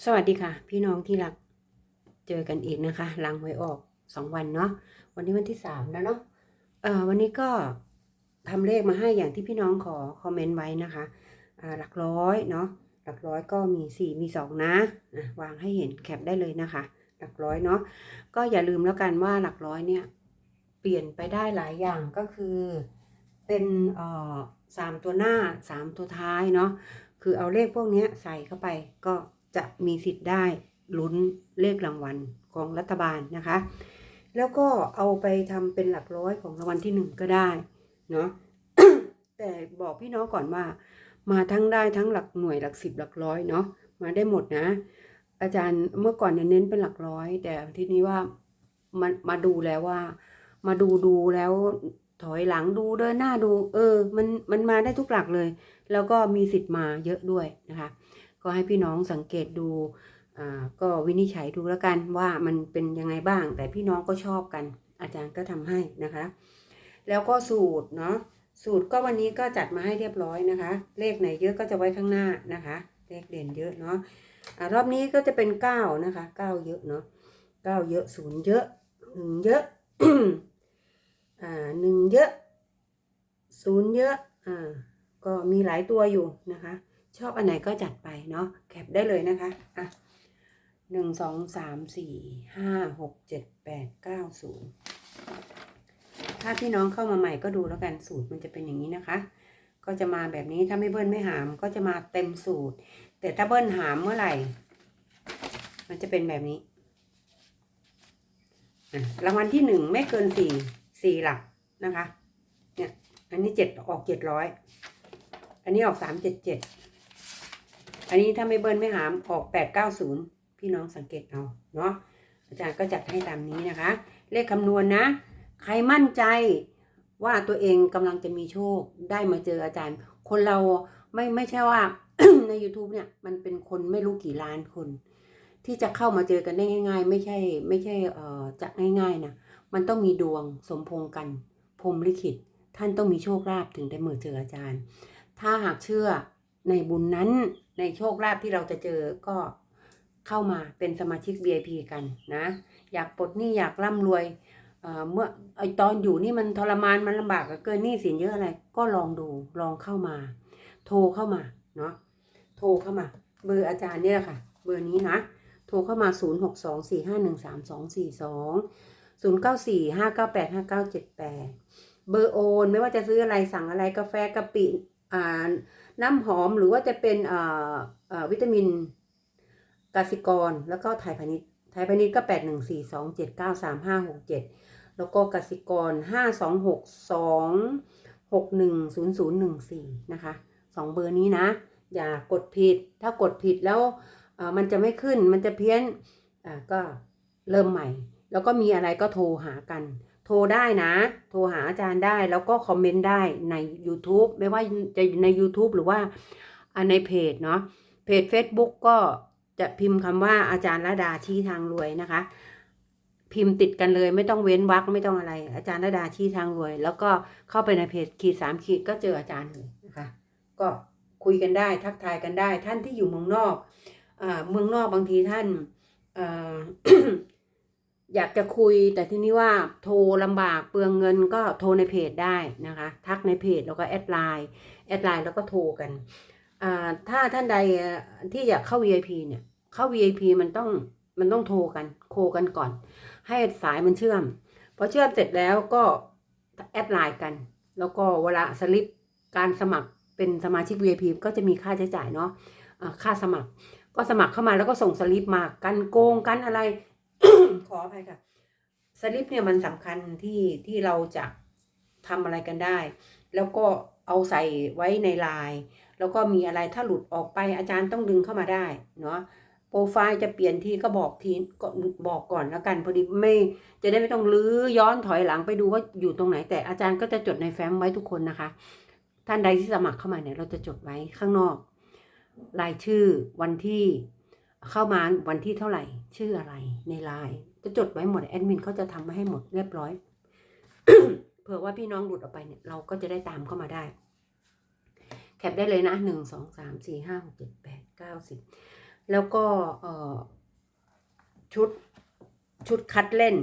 สวัสดีค่ะ พี่น้องที่รักเจอกันอีกนะคะลังหวยออกสองวันเนาะวันนี้วันที่สามแล้วเนาะเอ่อวันนี้ก็ทำเลขมาให้อย่างที่พี่น้องขอคอมเมนต์ไว้นะคะอ่าหลักร้อยเนาะหลักร้อยก็มีสี่มีสองนะอะวางให้เห็นแคปได้เลยนะคะ หลักร้อยเนาะก็อย่าลืมแล้วกันว่าหลักร้อยเนี่ยเปลี่ยนไปได้หลายอย่างก็คือเป็นเอ่อสามตัวหน้าสามตัวท้ายเนาะคือเอาเลขพวกนี้ใส่เข้าไปก็ จะมีสิทธิ์ได้ลุ้นเลขรางวัลของรัฐบาลนะคะ แล้วก็เอาไปทำเป็นหลักร้อยของรางวัลที่หนึ่งก็ได้เนาะแต่บอกพี่น้องก่อนว่า มาทั้งได้ทั้งหลักหน่วยหลักสิบหลักร้อยเนาะมาได้หมดนะ อาจารย์เมื่อก่อนเนี่ยเน้นเป็นหลักร้อย แต่ทีนี้ว่ามันมาดูแล้วว่า มาดูดูแล้วถอยหลังดูเดินหน้าดู เออ มันมันมาได้ทุกหลักเลย แล้วก็มีสิทธิ์มาเยอะด้วยนะคะ ก็ให้พี่น้องสังเกตดูอ่าก็วินิจฉัยดูแล้วกันว่ามันเป็นยังไงบ้าง แต่พี่น้องก็ชอบกัน อาจารย์ก็ทำให้นะคะ แล้วก็สูตรเนาะสูตรก็วันนี้ก็จัดมาให้เรียบร้อยนะคะ เลขไหนเยอะก็จะไว้ข้างหน้านะคะ เลขเด่นเยอะเนาะอ่ารอบนี้ก็จะเป็นเก้านะคะเก้าเยอะเนาะเก้าเยอะศูนย์เยอะหนึ่งเยอะอ่าหนึ่งเยอะศูนย์เยอะอ่าก็มีหลายตัวอยู่นะคะ ชอบอันไหนก็จัดไปเนาะแคปได้เลยนะคะอะหนึ่งสองสามสี่ห้าหกเจ็ดแปดเก้าศูนย์ถ้าพี่น้องเข้ามาใหม่ก็ดูแล้วกันสูตรมันจะเป็นอย่างนี้นะคะ ก็จะมาแบบนี้ถ้าไม่เบิ้ลไม่หามก็จะมาเต็มสูตร แต่ถ้าเบิ้ลหามเมื่อไหร่ มันจะเป็นแบบนี้รางวัลที่หนึ่งไม่เกินสี่สี่หลักนะคะ เนี่ย อันนี้เจ็ดออกเจ็ดร้อย อันนี้ออกสามเจ็ดเจ็ด อันนี้ถ้าไม่เบิ้ลไม่หามออกแปดเก้าศูนย์พี่น้องสังเกตเอาเนาะอาจารย์ก็จัดให้ตามนี้นะคะ เลขคำนวณนะ ใครมั่นใจว่าตัวเองกำลังจะมีโชคได้มาเจออาจารย์ คนเราไม่ไม่ใช่ว่า ใน YouTube เนี่ยมันเป็นคนไม่รู้กี่ล้านคน ที่จะเข้ามาเจอกันได้ง่าย ๆ ไม่ใช่ไม่ใช่เอ่อจะง่ายๆนะมันต้องมีดวงสมพงกันพรหมลิขิต ท่านต้องมีโชคลาภถึงได้มาเจออาจารย์ ถ้าหากเชื่อในบุญนั้น ในโชคลาภที่เราจะเจอก็เข้ามาเป็นสมาชิก VIP กันนะ อยากปลดหนี้อยากร่ำรวยเมื่อไอตอนอยู่นี่มันทรมานมันลำบากเกินหนี้สินเยอะอะไร ก็ลองดูลองเข้ามา โทรเข้ามาเนาะโทรเข้ามา เบอร์อาจารย์เนี่ยค่ะ เบอร์นี้นะ โทรเข้ามา 0 6 2 4 5 1 3 2 4 2 0 9 4 5 9 8 5 9 7 8 เบอร์โอน ไม่ว่าจะซื้ออะไรสั่งอะไรกาแฟกะปิอ่า น้ำหอมหรือว่าจะเป็นอ่อวิตามินกสิกร แล้วก็ไทยพาณิชย์ไทยพาณิชย์ก็ 8 1 4 2 7 9 3 5 6 7 แล้วก็กสิกร 5 2 6 2 6 1 0 0 1 4 นะคะสองเบอร์นี้นะ อย่ากดผิด ถ้ากดผิดแล้วเอ่อมันจะไม่ขึ้นมันจะเพี้ยนอ่าก็เริ่มใหม่ แล้วก็มีอะไรก็โทรหากัน รได้นะ โทรหาอาจารย์ได้แล้วก็คอมเมนต์ได้ใน YouTube ไม่ว่าจะใน YouTube หรือว่าในเพจเนาะเพจ Facebook ก็จะพิมพ์คำว่าอาจารย์ระดาชี้ทางรวยนะคะ พิมพ์ติดกันเลยไม่ต้องเว้นวรรคไม่ต้องอะไร อาจารย์ระดาชี้ทางรวย แล้วก็เข้าไปในเพจขีดสามขีดก็เจออาจารย์เลยนะคะก็คุยกันได้ทักทายกันได้ ท่านที่อยู่เมืองนอกเมืองนอกบางทีท่าน อยากจะคุยแต่ที่นี้ว่าโทรลำบากเปลืองเงินก็โทรในเพจได้นะคะ ทักในเพจแล้วก็แอดไลน์แอดไลน์แล้วก็โทรกันอ่าถ้าท่านใดที่อยากเข้า VIP เนี่ยเข้า VIP มันต้องมันต้องโทรกันโคกันก่อน ให้สายมันเชื่อมพอเชื่อมเสร็จแล้วก็แอดไลน์กัน แล้วก็เวลาสลิปการสมัครเป็นสมาชิก VIP ก็จะมีค่าใช้จ่ายเนาะอ่าค่าสมัคร ก็สมัครเข้ามาแล้วก็ส่งสลิปมากันโกงกันอะไร ขออภัยค่ะสลิปเนี่ยมันสำคัญที่ที่เราจะทำอะไรกันได้ แล้วก็เอาใส่ไว้ในไลน์แล้วก็มีอะไรถ้าหลุดออกไปอาจารย์ต้องดึงเข้ามาได้เนาะโปรไฟล์จะเปลี่ยนทีก็บอกทีก็บอกก่อนแล้วกันพอดีไม่จะได้ไม่ต้องลื้อย้อนถอยหลังไปดูว่าอยู่ตรงไหน แต่อาจารย์ก็จะจดในแฟ้มไว้ทุกคนนะคะ ท่านใดที่สมัครเข้ามาเนี่ยเราจะจดไว้ข้างนอก รายชื่อวันที่ เข้ามาวันที่เท่าไหร่ ชื่ออะไรในไลน์จะจดไว้หมดแอดมินเขาจะทำมาให้หมดเรียบร้อย เผื่อว่าพี่น้องหลุดออกไปเนี่ยเราก็จะได้ตามเข้ามาได้ แคปได้เลยนะหนึ่งสองสามสี่ห้าหกเจ็ดแปดเก้าสิบแล้วก็เออชุดชุดคัดเล่น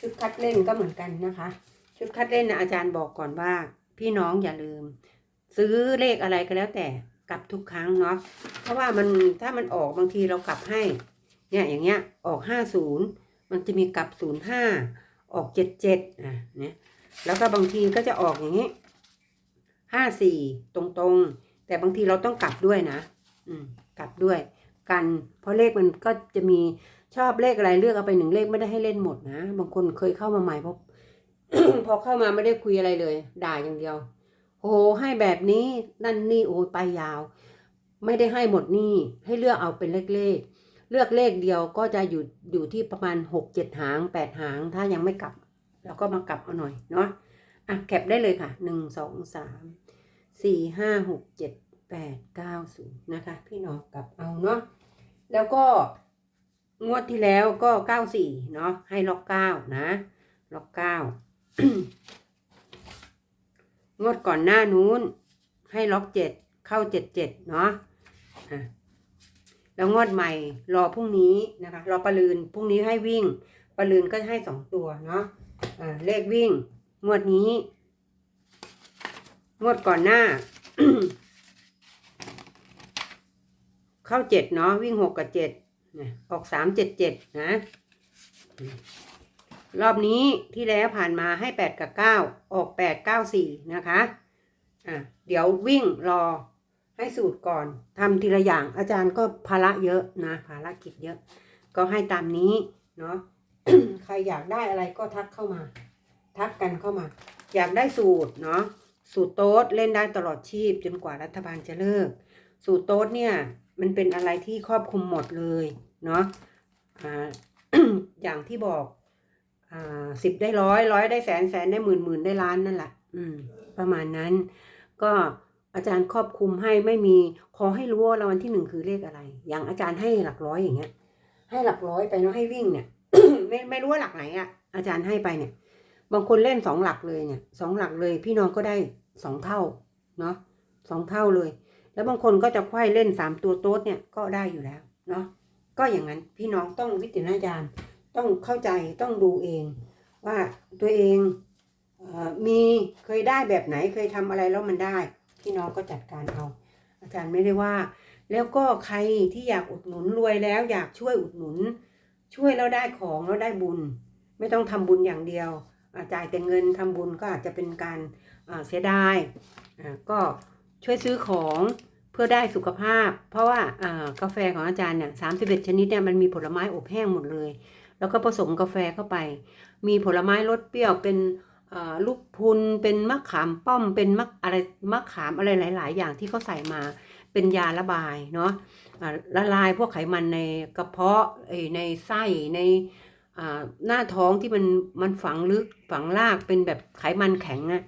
ชุดคัดเล่นก็เหมือนกันนะคะ ชุดคัดเล่นนะอาจารย์บอกก่อนว่า พี่น้องอย่าลืม ซื้อเลขอะไรก็แล้วแต่ ลับทุกครั้งเนาะเพราะว่ามันถ้ามันออกบางทีเรากลับให้ เนี่ยอย่างเงี้ยออกห้าศูนย์มันจะมีกลับศูนย์ห้าออกเจ็ดเจ็ดอะเนี่ยแล้วก็บางทีก็จะออกอย่างนี้ห้าสี่ตรงๆ แต่บางทีเราต้องกลับด้วยนะ อืมกลับด้วย กัน เพราะเลขมันก็จะมีชอบเลขอะไรเลือกเอาไปหนึ่งเลขไม่ได้ให้เล่นหมดนะ บางคนเคยเข้ามาใหม่เพราะพอเข้ามาไม่ได้คุยอะไรเลย ด่าอย่างเดียว โอ้โหให้แบบนี้นั่นนี่โอ้ยไปยาว ไม่ได้ให้หมดนี่ให้เลือกเอาเป็นเลขเลขๆเลือกเลขเดียวก็จะอยู่อยู่ที่ประมาณหกเจ็ดหางแปดหางถ้ายังไม่กลับ เราก็มากลับเอาหน่อยเนาะอะแคปได้เลยค่ะหนึ่งสองสามสี่ห้าหกเจ็ดแปดเก้าศูนย์นะคะ พี่น้องกลับเอาเนาะแล้วก็งวดที่แล้วก็เก้าสี่เนาะให้ล็อกเก้านะ ล็อกเก้า งวดก่อนหน้านู้น ให้ล็อกเจ็ดเข้าเจ็ดเจ็ดเนาะแล้วงวดใหม่รอพรุ่งนี้นะคะ รอปลืนพรุ่งนี้ให้วิ่งปลืนก็ให้สองตัวเนาะอ่าเลขวิ่ง งวดนี้ งวดก่อนหน้า เข้าเจ็ดเนาะวิ่งหกกับเจ็ดออกสามเจ็ดเจ็ดนะ รอบนี้ที่แล้วผ่านมาให้แปดกับเก้าออกแปดเก้าสี่นะคะ อะ เดี๋ยววิ่งรอให้สูตรก่อนทำทีละอย่างอาจารย์ก็ภาระเยอะนะภารกิจเยอะ ก็ให้ตามนี้เนาะใครอยากได้อะไรก็ทักเข้ามา ทักกันเข้ามา อยากได้สูตรเนาะสูตรโต๊ดเล่นได้ตลอดชีพจนกว่ารัฐบาลจะเลิก สูตรโต๊ดเนี่ย มันเป็นอะไรที่ครอบคลุมหมดเลยเนาะอ่าอย่างที่บอก อ่าสิบได้ร้อยร้อยได้แสนแสนได้หมื่นหมื่นได้ล้านนั่นแหละอืม ประมาณนั้น ก็อาจารย์ครอบคลุมให้ไม่มีขอให้รู้ว่ารางวัลที่หนึ่งคือเลขอะไร อย่างอาจารย์ให้หลักร้อยอย่างเงี้ย ให้หลักร้อยไปเนาะให้วิ่งเนี่ย ไม่ไม่รู้ว่าหลักไหนอะอาจารย์ให้ไปเนี่ย บางคนเล่นสองหลักเลยเนี่ยสองหลักเลยพี่น้องก็ได้สองเท่าเนาะสองเท่าเลย แล้วบางคนก็จะไขว้เล่นสามตัวโต๊ดเนี่ยก็ได้อยู่แล้วเนาะก็อย่างนั้นพี่น้องต้องวิจารณญาณ ต้องเข้าใจต้องดูเอง ว่าตัวเองอมีเคยได้แบบไหนเคยทำอะไรแล้วมันได้ พี่น้องก็จัดการเอา อาจารย์ไม่ได้ว่า แล้วก็ใครที่อยากอุดหนุนรวยแล้วอยากช่วยอุดหนุน ช่วยแล้วได้ของแล้วได้บุญ ไม่ต้องทำบุญอย่างเดียวอาจ่ายแต่เงินทำบุญก็อาจจะเป็นการเสียดายก็ช่วยซื้อของเพื่อได้สุขภาพ เพราะว่าอ่ากาแฟของอาจารย์เนี่ยสามสิบเอ็ดชนิดเนี่ยมันมีผลไม้อบแห้งหมดเลย แล้วก็ผสมกาแฟเข้าไป มีผลไม้รสเปรี้ยวเป็นลูกพุนเป็นมะขามป้อมเป็นมะอะไรมะขามอะไรหลาย ๆ อย่างที่เขาใส่มาเป็นยาระบายเนาะละลายพวกไขมันในกระเพาะในไส้ในหน้าท้องที่มันมันฝังลึกฝังลากเป็นแบบไขมันแข็งอะ่ะ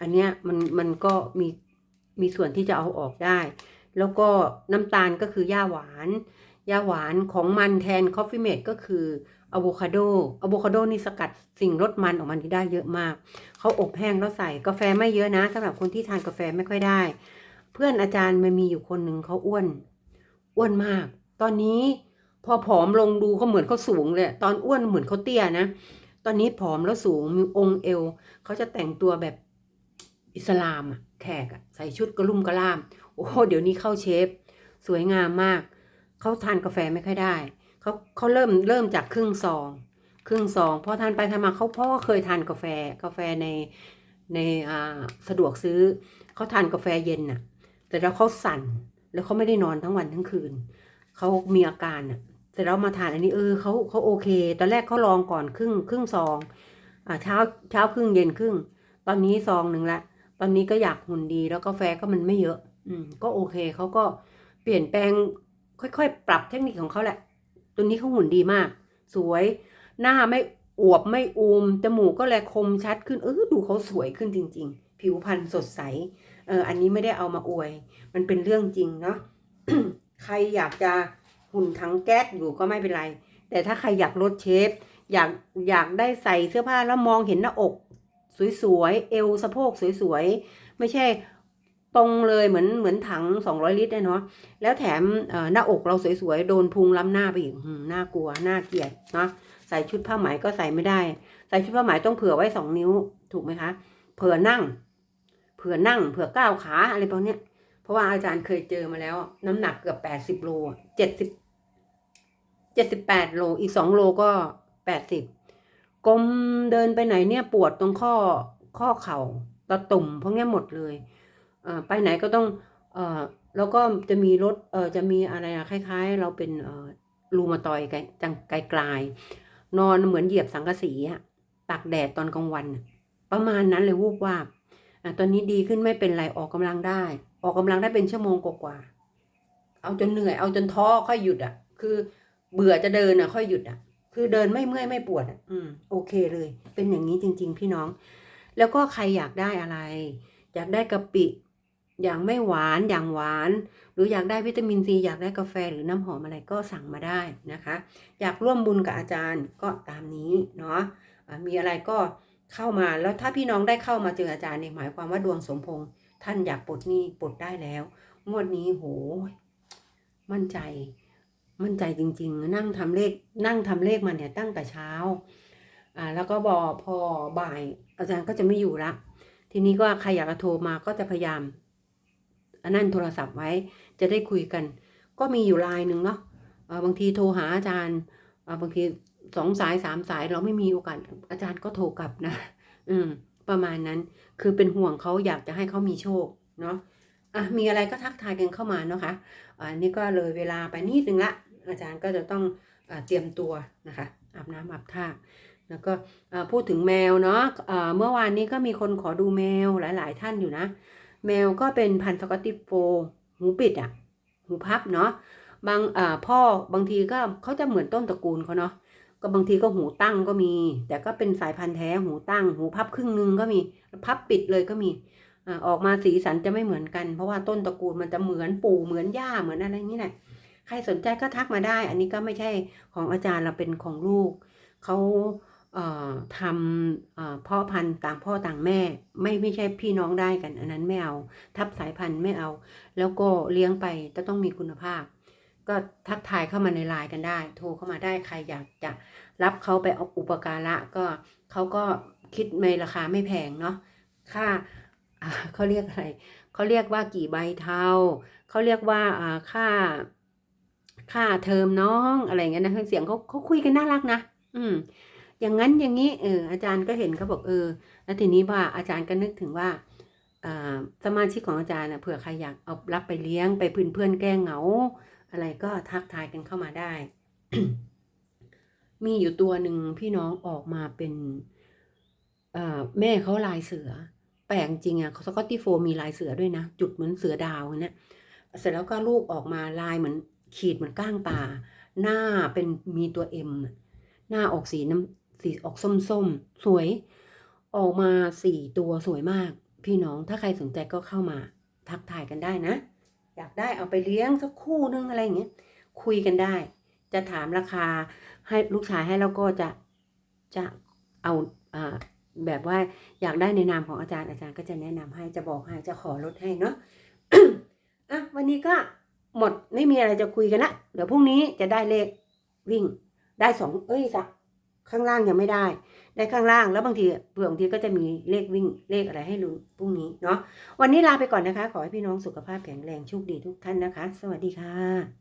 อันเนี้ยมันมันก็มีมีส่วนที่จะเอาออกได้ แล้วก็น้ำตาลก็คือหญ้าหวานหญ้าหวานของมันแทนคอฟฟี่เมดก็คือ อะโวคาโดอะโวคาโดนี่สกัดสิ่งลดมันออกมาที่ได้เยอะมาก เขาอบแห้งแล้วใส่กาแฟไม่เยอะนะสำหรับคนที่ทานกาแฟไม่ค่อยได้ เพื่อนอาจารย์มันมีอยู่คนหนึ่งเขาอ้วน อ้วนมาก ตอนนี้พอผอมลงดูเขาเหมือนเขาสูงเลย ตอนอ้วนเหมือนเขาเตี้ยนะ ตอนนี้ผอมแล้วสูงมีองค์เอว เขาจะแต่งตัวแบบอิสลามอะแขกอะใส่ชุดกระลุ่มกระล่าม โอ้โหเดี๋ยวนี้เข้าเชฟ สวยงามมาก เขาทานกาแฟไม่ค่อยได้ เขาเขาเริ่มเริ่มจากครึ่งซอง ครึ่งซองพอทานไปทานมาเขาพ่อเคยทานกาแฟกาแฟในในอ่าสะดวกซื้อเขาทานกาแฟเย็นน่ะ แต่แล้วเขาสั่นแล้วเขาไม่ได้นอนทั้งวันทั้งคืนเขามีอาการน่ะเสร็จแล้วมาทานอันนี้เออเขาเขาโอเค ตอนแรกเขาลองก่อนครึ่งครึ่งซองอ่าเช้าเช้าครึ่งเย็นครึ่ง ตอนนี้ซองหนึ่งละ ตอนนี้ก็อยากหุ่นดีแล้วกาแฟก็มันไม่เยอะ อืม ก็โอเคเขาก็เปลี่ยนแปลงค่อยๆ ปรับเทคนิคของเขาแหละ ตัวนี้เขาหุ่นดีมาก สวย หน้าไม่อวบไม่อูม จมูกก็แลคมชัดขึ้น เออดูเขาสวยขึ้นจริง ๆ ผิวพรรณสดใส เออ อันนี้ไม่ได้เอามาอวย มันเป็นเรื่องจริงเนาะ ใครอยากจะหุ่นทั้งแก๊สอยู่ก็ไม่เป็นไร แต่ถ้าใครอยากลดเชฟ อยากอยากได้ใส่เสื้อผ้าแล้วมองเห็นหน้าอก สวยๆ เอวสะโพกสวยๆ ไม่ใช่ ตรงเลยเหมือนเหมือนถังสองร้อยลิตรเนาะแล้วแถมหน้าอกเราสวยๆ โดนพุงล้ำหน้าไปอีกหน่ากลัวน่าเกลียดเนาะใส่ชุดผ้าไหมก็ใส่ไม่ได้ ใส่ชุดผ้าไหมต้องเผื่อไว้สองนิ้วถูกไหมคะ เผื่อนั่ง เผื่อนั่ง เผื่อก้าวขาอะไรพวกเนี้ยเพราะว่าอาจารย์เคยเจอมาแล้ว น้ำหนักเกือบแปดสิบโลเจ็ดสิบเจ็ดสิบแปดโลอีกสองโลก็แปดสิบกลมเดินไปไหนเนี่ยปวดตรงข้อข้อเข่าตะตุ่มพวกเนี้ยหมดเลย ไปไหนก็ต้องเอ่อแล้วก็จะมีรถเอ่อจะมีอะไรอะคล้าย ๆ เราเป็นเอ่อรูมาตอยไกลจังไกลๆนอนเหมือนเหยียบสังกะสีอะตากแดดตอนกลางวัน ประมาณนั้นเลยวูบวาบอะตอนนี้ดีขึ้นไม่เป็นไรออกกำลังได้ ออกกำลังได้เป็นชั่วโมงกว่าๆเอาจนเหนื่อยเอาจนท้อค่อยหยุดอะ คือเบื่อจะเดินอะ ค่อยหยุดอะ คือเดินไม่เมื่อยไม่ปวดอะ อืมโอเคเลย เป็นอย่างนี้จริง ๆ พี่น้อง แล้วก็ใครอยากได้อะไร อยากได้กะปิ อย่างไม่หวานอย่างหวาน หรืออยากได้วิตามินซีอยากได้กาแฟหรือน้ำหอมอะไรก็สั่งมาได้นะคะ อยากร่วมบุญกับอาจารย์ก็ตามนี้เนาะมีอะไรก็เข้ามาแล้วถ้าพี่น้องได้เข้ามาเจออาจารย์เนี่ยหมายความว่าดวงสมพงษ์ท่านอยากปลดหนี้ปลดได้แล้วงวดนี้โหมั่นใจ มั่นใจจริง ๆ นั่งทำเลขนั่งทำเลขมาเนี่ยตั้งแต่เช้าอ่าแล้วก็บอพอบ่าย อาจารย์ก็จะไม่อยู่ละทีนี้ก็ใครอยากจะโทรมาก็จะพยายาม อันนั้นโทรศัพท์ไว้จะได้คุยกัน ก็มีอยู่ไลน์หนึ่งเนาะบางทีโทรหาอาจารย์บางทีสองสายสามสายเราไม่มีโอกาสอาจารย์ก็โทรกลับนะ อืม ประมาณนั้นคือเป็นห่วงเขาอยากจะให้เขามีโชคเนาะอะมีอะไรก็ทักทายกันเข้ามาเนาะคะอ่านี่ก็เลยเวลาไปนิดนึงละ อาจารย์ก็จะต้องอเตรียมตัวนะคะ อาบน้ำอาบท่าแล้วก็พูดถึงแมวเนาะอ่าเมื่อวานนี้ก็มีคนขอดูแมวหลาย ๆ ท่านอยู่นะ แมวก็เป็นพันธุ์สกอตติโฟหูปิดอะ่ะ หูพับเนาะบางอ่าพ่อบางทีก็เขาจะเหมือนต้นตระกูลเขาเนาะก็บางทีก็หูตั้งก็มี แต่ก็เป็นสายพันธุ์แท้หูตั้ง หูพับครึ่งหนึงก็มีพับปิดเลยก็มีอ่าออกมาสีสันจะไม่เหมือนกัน เพราะว่าต้นตระกูลมันจะเหมือนปู่เหมือนย่าเหมือนอะไรนี้แหละใครสนใจก็ทักมาได้ อันนี้ก็ไม่ใช่ของอาจารย์เราเป็นของลูกเขา ทำพ่อพันธุ์ต่างพ่อต่างแม่ ไม่ไม่ใช่พี่น้องได้กัน อันนั้นไม่เอา ทับสายพันธุ์ไม่เอา แล้วก็เลี้ยงไปจะต้องมีคุณภาพ ก็ทักทายเข้ามาในไลน์กันได้ โทรเข้ามาได้ใครอยากจะรับเขาไปเอาอุปการะก็เขาก็คิดในราคาไม่แพงเนาะค่าเขาเรียกอะไรเขาเรียกว่ากี่ใบเทาเขาเรียกว่าค่าค่าเทอมน้องอะไรเงี้ยนะเสียงเขาเขาคุยกันน่ารักนะ อืม อย่างนั้นอย่างนี้เอออาจารย์ก็เห็นเขาบอกเออ แล้วทีนี้ว่าอาจารย์ก็นึกถึงว่าสมาชิกของอาจารย์นะเผื่อใครอยากเอารับไปเลี้ยงไปเพื่อนเพื่อนแก้เหงา อะไรก็ทักทายกันเข้ามาได้ มีอยู่ตัวหนึ่งพี่น้องออกมาเป็นแม่เขาลายเสือ แปลกจริงอะสกอตติโฟมีลายเสือด้วยนะ จุดเหมือนเสือดาวเนี่ยเสร็จแล้วก็ลูกออกมาลายเหมือนขีดเหมือนก้างปลาหน้าเป็นมีตัวเอ็มหน้าออกสีน้ำ สีออกส้มๆสวย ออกมาสี่ตัวสวยมาก พี่น้องถ้าใครสนใจก็เข้ามา ทักทายกันได้นะ อยากได้เอาไปเลี้ยงสักคู่นึงอะไรอย่างเงี้ยคุยกันได้ จะถามราคาให้ลูกชายให้แล้วก็จะจะเอาอ่าแบบว่าอยากได้ในนามของอาจารย์อาจารย์ก็จะแนะนำให้จะบอกให้จะขอลดให้เนาะอะวันนี้ก็หมดไม่มีอะไรจะคุยกันละเดี๋ยวพรุ่งนี้จะได้เลขวิ่งได้สองเอ้ยสัก ข้างล่างยังไม่ได้ ได้ข้างล่างแล้วบางทีเผื่อบางทีก็จะมีเลขวิ่งเลขอะไรให้รู้พรุ่งนี้เนาะวันนี้ลาไปก่อนนะคะ ขอให้พี่น้องสุขภาพแข็งแรงโชคดีทุกท่านนะคะ สวัสดีค่ะ